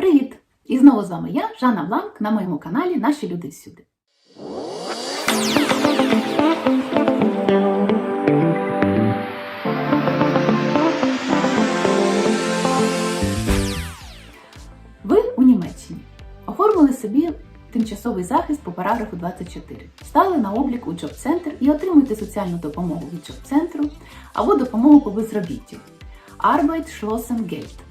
Привіт! І знову з вами я, Жанна Бланк, на моєму каналі Наші люди всюди. Ви у Німеччині оформили собі тимчасовий захист по параграфу 24. Стали на облік у джоб-центр і отримуєте соціальну допомогу від джоб-центру або допомогу по безробіттю. Arbeit Schlossen Geld.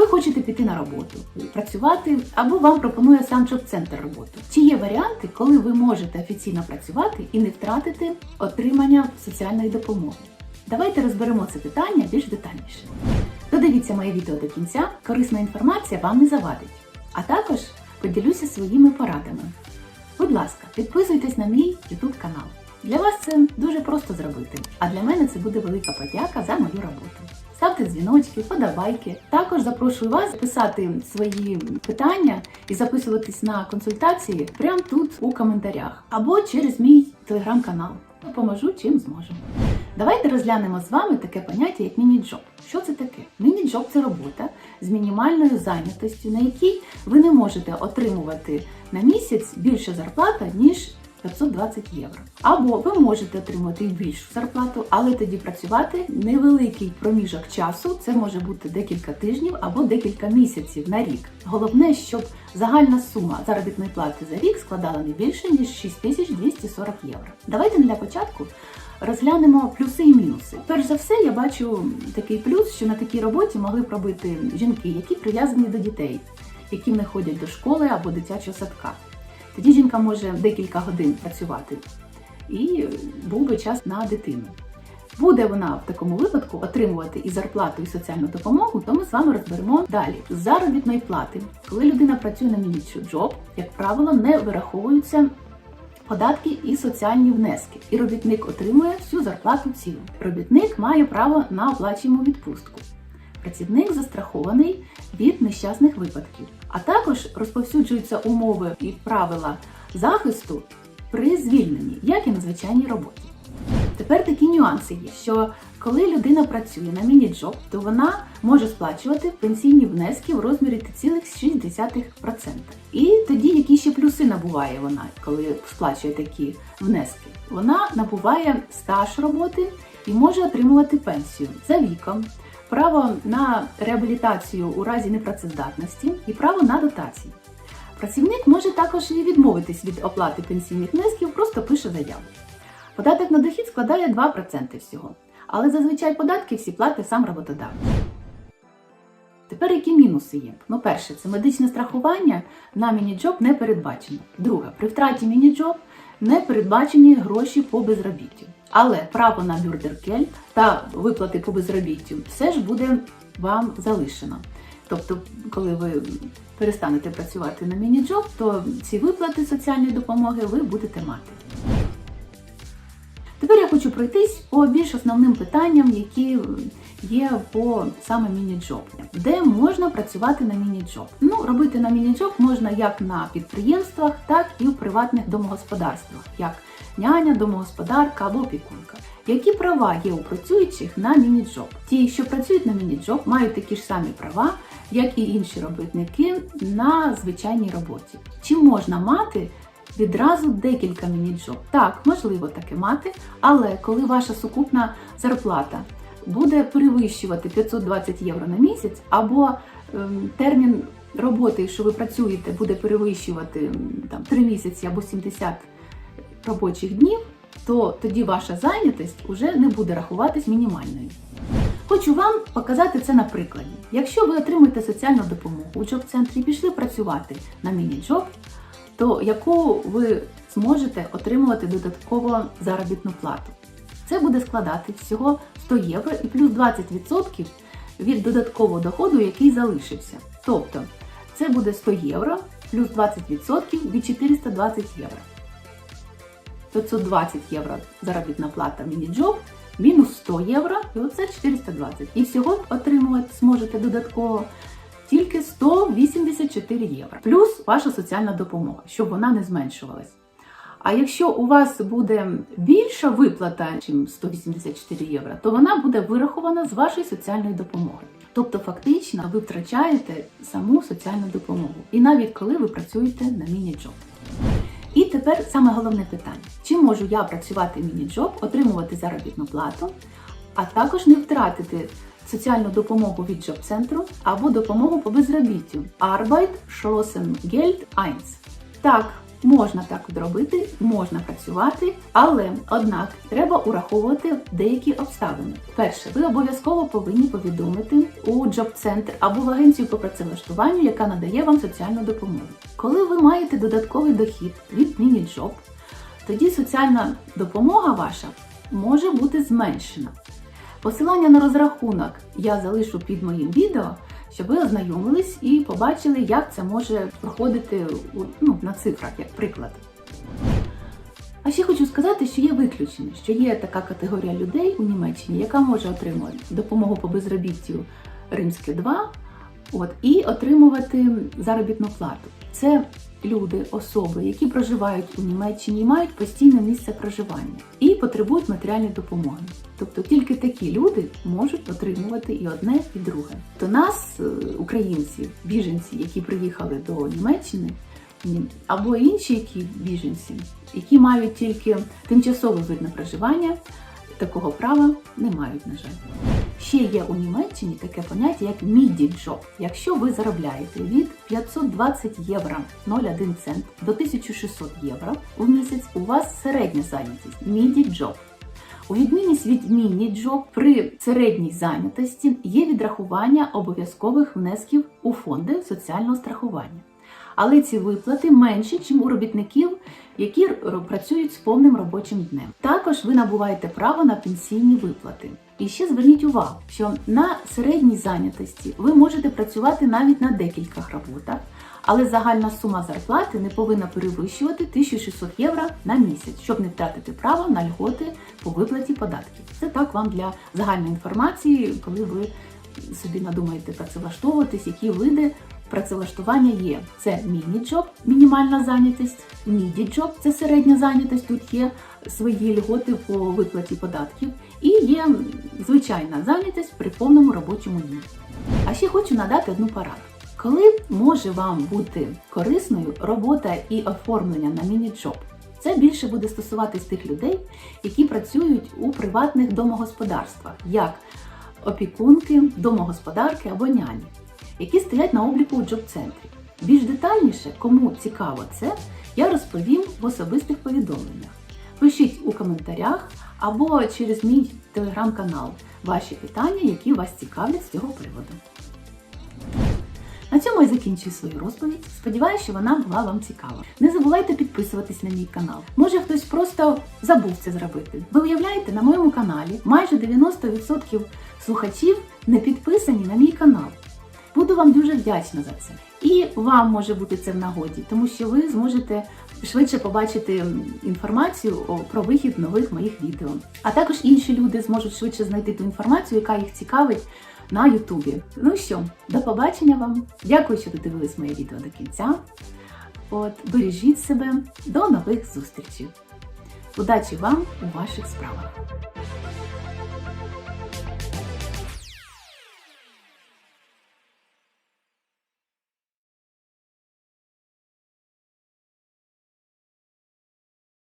Ви хочете піти на роботу, працювати, або вам пропонує сам джоб-центр роботу. Чи є варіанти, коли ви можете офіційно працювати і не втратити отримання соціальної допомоги? Давайте розберемо це питання більш детальніше. Додивіться моє відео до кінця, корисна інформація вам не завадить. А також поділюся своїми порадами. Будь ласка, підписуйтесь на мій YouTube канал. Для вас це дуже просто зробити, а для мене це буде велика подяка за мою роботу. Ставте дзвіночки, подобайки. Також запрошую вас писати свої питання і записуватись на консультації прямо тут у коментарях або через мій телеграм-канал. Допоможу чим зможу. Давайте розглянемо з вами таке поняття, як міні-джоб. Що це таке? Міні-джоб це робота з мінімальною зайнятостю, на якій ви не можете отримувати на місяць більше зарплата, ніж 520 євро. Або ви можете отримати більшу зарплату, але тоді працювати невеликий проміжок часу, це може бути декілька тижнів або декілька місяців на рік. Головне, щоб загальна сума заробітної плати за рік складала не більше ніж 6240 євро. Давайте для початку розглянемо плюси і мінуси. Перш за все, я бачу такий плюс, що на такій роботі могли б робити жінки, які прив'язані до дітей, які не ходять до школи або дитячого садка. Тоді жінка може декілька годин працювати і був би час на дитину. Буде вона в такому випадку отримувати і зарплату, і соціальну допомогу, то ми з вами розберемо далі. З заробітної плати, коли людина працює на міні-джоб, як правило, не вираховуються податки і соціальні внески, і робітник отримує всю зарплату цілу. Робітник має право на оплачуємо відпустку. Працівник застрахований від нещасних випадків, а також розповсюджуються умови і правила захисту при звільненні, як і на звичайній роботі. Тепер такі нюанси є, що коли людина працює на міні-джоб, то вона може сплачувати пенсійні внески в розмірі 3,6%. І тоді які ще плюси набуває вона, коли сплачує такі внески? Вона набуває стаж роботи і може отримувати пенсію за віком, право на реабілітацію у разі непрацездатності і право на дотації. Працівник може також і відмовитись від оплати пенсійних внесків, просто пише заяву. Податок на дохід складає 2% всього, але зазвичай податки всі платить сам роботодавець. Тепер які мінуси є? Ну, перше, це медичне страхування на міні-джоб не передбачено. Друге, при втраті міні-джоб не передбачені гроші по безробіттю. Але право на бюрдеркель та виплати по безробіттю все ж буде вам залишено. Тобто, коли ви перестанете працювати на міні-джоб, то ці виплати соціальної допомоги ви будете мати. Хочу пройтись по більш основним питанням, які є по саме міні-джоб. Де можна працювати на міні-джоб? Ну, робити на міні-джоб можна як на підприємствах, так і в приватних домогосподарствах, як няня, домогосподарка або опікунка. Які права є у працюючих на міні-джоб? Ті, що працюють на міні-джоб, мають такі ж самі права, як і інші робітники на звичайній роботі. Чи можна мати відразу декілька міні-джоб? Так, можливо таке мати, але коли ваша сукупна зарплата буде перевищувати 520 євро на місяць, або ем, термін роботи, що ви працюєте, буде перевищувати там 3 місяці або 70 робочих днів, то тоді ваша зайнятість вже не буде рахуватись мінімальною. Хочу вам показати це на прикладі. Якщо ви отримуєте соціальну допомогу у джоб-центрі і пішли працювати на міні-джоб, то яку ви зможете отримувати додатково заробітну плату? Це буде складати всього 100 євро і плюс 20% від додаткового доходу, який залишився. Тобто це буде 100 євро плюс 20% від 420 євро. 520 євро заробітна плата міні-джоб, мінус 100 євро, і оце 420. І всього отримувати зможете додатково тільки 184 євро. Плюс ваша соціальна допомога, щоб вона не зменшувалась. А якщо у вас буде більша виплата, ніж 184 євро, то вона буде вирахована з вашої соціальної допомоги. Тобто, фактично, ви втрачаєте саму соціальну допомогу, і навіть коли ви працюєте на міні-джоб. І тепер саме головне питання: чи можу я працювати міні-джоб, отримувати заробітну плату, а також не втратити соціальну допомогу від джоб-центру або допомогу по безробіттю Arbeit Schlossen Geld 1. Так, можна так зробити, можна працювати, але однак треба ураховувати деякі обставини. Перше, ви обов'язково повинні повідомити у джоб-центр або в агенцію по працевлаштуванню, яка надає вам соціальну допомогу. Коли ви маєте додатковий дохід від міні-джоб, тоді соціальна допомога ваша може бути зменшена. Посилання на розрахунок я залишу під моїм відео, щоб ви ознайомились і побачили, як це може проходити ну, на цифрах, як приклад. А ще хочу сказати, що є виключення, що є така категорія людей у Німеччині, яка може отримувати допомогу по безробіттю Римське 2 от, і отримувати заробітну плату. Це люди, особи, які проживають у Німеччині мають постійне місце проживання і потребують матеріальної допомоги. Тобто тільки такі люди можуть отримувати і одне, і друге. То нас, е, українці, біженці, які приїхали до Німеччини, або інші які біженці, які мають тільки тимчасове вид на проживання, такого права не мають, на жаль. Ще є у Німеччині таке поняття як міді-джоб. Якщо ви заробляєте від 520 євро 0,1 цент до 1600 євро в місяць, у вас середня зайнятість міді-джоб. У відмінність від міні-джоб при середній зайнятості є відрахування обов'язкових внесків у фонди соціального страхування. Але ці виплати менші, ніж у робітників, які працюють з повним робочим днем. Також ви набуваєте право на пенсійні виплати. І ще зверніть увагу, що на середній зайнятості ви можете працювати навіть на декількох роботах, але загальна сума зарплати не повинна перевищувати 1600 євро на місяць, щоб не втратити право на льготи по виплаті податків. Це так вам для загальної інформації, коли ви собі надумаєте працевлаштовуватись, які види працевлаштування є. Це міні-джоб, мінімальна зайнятість, міді-джоб це середня зайнятість, тут є свої льготи по виплаті податків, і є звичайна зайнятість при повному робочому дні. А ще хочу надати одну пораду. Коли може вам бути корисною робота і оформлення на міні-джоб? Це більше буде стосуватись тих людей, які працюють у приватних домогосподарствах, як опікунки, домогосподарки або няні, які стоять на обліку у джоб-центрі. Більш детальніше, кому цікаво це, я розповім в особистих повідомленнях. Пишіть у коментарях або через мій телеграм-канал ваші питання, які вас цікавлять з цього приводу. На цьому я закінчую свою розповідь. Сподіваюся, що вона була вам цікава. Не забувайте підписуватись на мій канал. Може хтось просто забув це зробити. Ви уявляєте, на моєму каналі майже 90% слухачів не підписані на мій канал. Буду вам дуже вдячна за це. І вам може бути це в нагоді, тому що ви зможете швидше побачити інформацію про вихід нових моїх відео. А також інші люди зможуть швидше знайти ту інформацію, яка їх цікавить на Ютубі. Ну що, до побачення вам. Дякую, що додивились моє відео до кінця. От, бережіть себе, до нових зустрічей. Удачі вам у ваших справах!